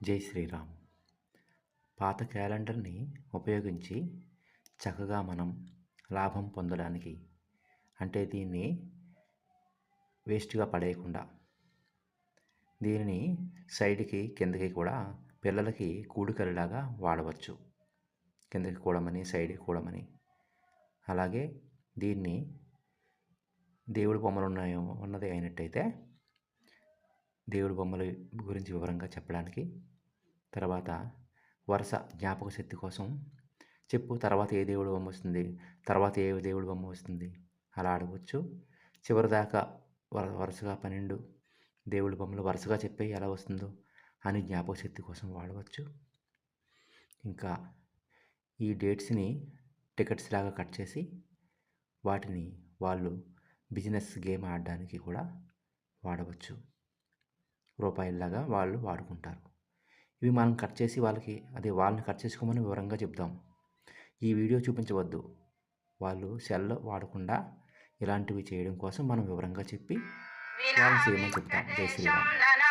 జై శ్రీరామ్. పాత క్యాలెండర్ని ఉపయోగించి చక్కగా మనం లాభం పొందడానికి అంటే దీన్ని వేస్ట్గా పడేయకుండా దీనిని సైడ్కి కిందకి కూడా పిల్లలకి కూడికలలాగా వాడవచ్చు. కిందకి కూడమని సైడ్కి కూడమని. అలాగే దీన్ని దేవుడి బొమ్మలు ఉన్నాయో ఉన్నది అయినట్టయితే దేవుడి బొమ్మల గురించి వివరంగా చెప్పడానికి. తర్వాత వరుస జ్ఞాపక శక్తి కోసం చెప్పు తర్వాత ఏ దేవుడు బొమ్మ వస్తుంది తర్వాత ఏ దేవుడి బొమ్మ వస్తుంది అలా అడగవచ్చు చివరిదాకా వర వరుసగా పన్నెండు దేవుడి బొమ్మలు వరుసగా చెప్పే ఎలా వస్తుందో అని జ్ఞాపక శక్తి కోసం వాడవచ్చు. ఇంకా ఈ డేట్స్ని టికెట్స్ లాగా కట్ చేసి వాటిని వాళ్ళు బిజినెస్ గేమ్ ఆడడానికి కూడా వాడవచ్చు. రూపాయలలాగా వాళ్ళు వాడుకుంటారు. ఇవి మనం కట్ చేసి వాళ్ళకి అదే వాళ్ళని కట్ చేసుకోమని వివరంగా చెప్తాం ఈ వీడియో చూపించవద్దు. వాళ్ళు సెల్ వాడకుండా ఇలాంటివి చేయడం కోసం మనం వివరంగా చెప్పి వాళ్ళని చేయమని చెప్తాం. జై శ్రీరామ్.